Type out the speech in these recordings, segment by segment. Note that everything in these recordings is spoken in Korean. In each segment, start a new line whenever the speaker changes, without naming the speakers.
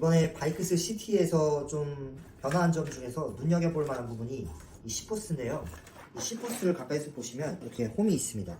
이번에 바이크스 시티에서 좀 변화한 점 중에서 눈여겨볼 만한 부분이 이 시포스인데요. 이 시포스를 가까이서 보시면 이렇게 홈이 있습니다.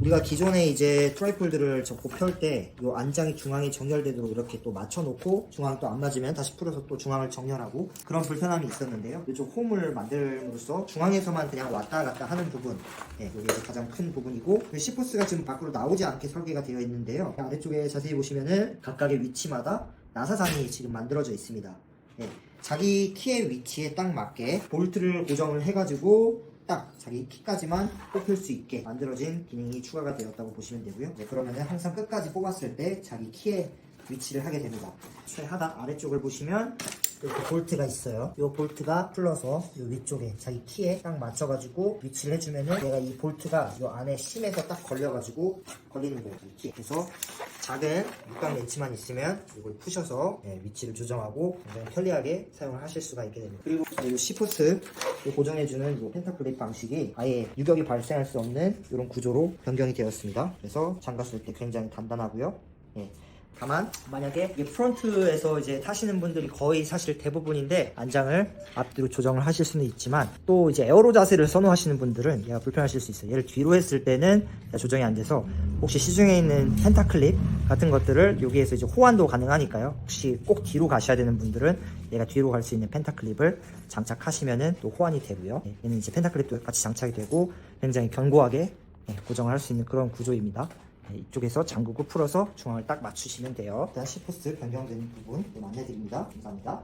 우리가 기존에 이제 트라이폴드를 접고 펼 때 이 안장이 중앙에 정렬되도록 이렇게 또 맞춰놓고 중앙 또 안 맞으면 다시 풀어서 또 중앙을 정렬하고 그런 불편함이 있었는데요. 이쪽 홈을 만들므로써 중앙에서만 그냥 왔다 갔다 하는 부분 예, 여기 이제 가장 큰 부분이고 그 시포스가 지금 밖으로 나오지 않게 설계가 되어 있는데요. 아래쪽에 자세히 보시면은 각각의 위치마다 나사장이 지금 만들어져 있습니다. 예, 자기 키의 위치에 딱 맞게 볼트를 고정을 해가지고 딱 자기 키까지만 뽑힐 수 있게 만들어진 기능이 추가가 되었다고 보시면 되고요. 네, 그러면은 항상 끝까지 뽑았을 때 자기 키의 위치를 하게 됩니다. 최하단 아래쪽을 보시면 이렇게 볼트가 있어요. 이 볼트가 풀러서 이 위쪽에 자기 키에 딱 맞춰가지고 위치를 해주면은 얘가 이 볼트가 이 안에 심에서 딱 걸려가지고 탁 걸리는 거예요. 이 키에. 그래서 작은 육각 렌치만 있으면 이걸 푸셔서 예, 위치를 조정하고 굉장히 편리하게 사용을 하실 수가 있게 됩니다. 그리고 이 고정해주는 이 펜타클립 방식이 아예 유격이 발생할 수 없는 이런 구조로 변경이 되었습니다. 그래서 장갑 쓸 때 굉장히 단단하고요. 예. 다만 만약에 이 프론트에서 이제 타시는 분들이 거의 사실 대부분인데 안장을 앞뒤로 조정을 하실 수는 있지만 또 이제 에어로 자세를 선호하시는 분들은 불편하실 수 있어요. 얘를 뒤로 했을 때는 조정이 안 돼서 혹시 시중에 있는 펜타클립 같은 것들을 여기에서 이제 호환도 가능하니까요. 혹시 꼭 뒤로 가셔야 되는 분들은 얘가 뒤로 갈 수 있는 펜타클립을 장착하시면은 또 호환이 되고요. 예, 얘는 이제 펜타클립도 같이 장착이 되고 굉장히 견고하게 예, 고정을 할 수 있는 그런 구조입니다. 네, 이쪽에서 잠그고 풀어서 중앙을 딱 맞추시면 돼요. 일단 시포스 변경되는 부분 좀 안내드립니다. 감사합니다.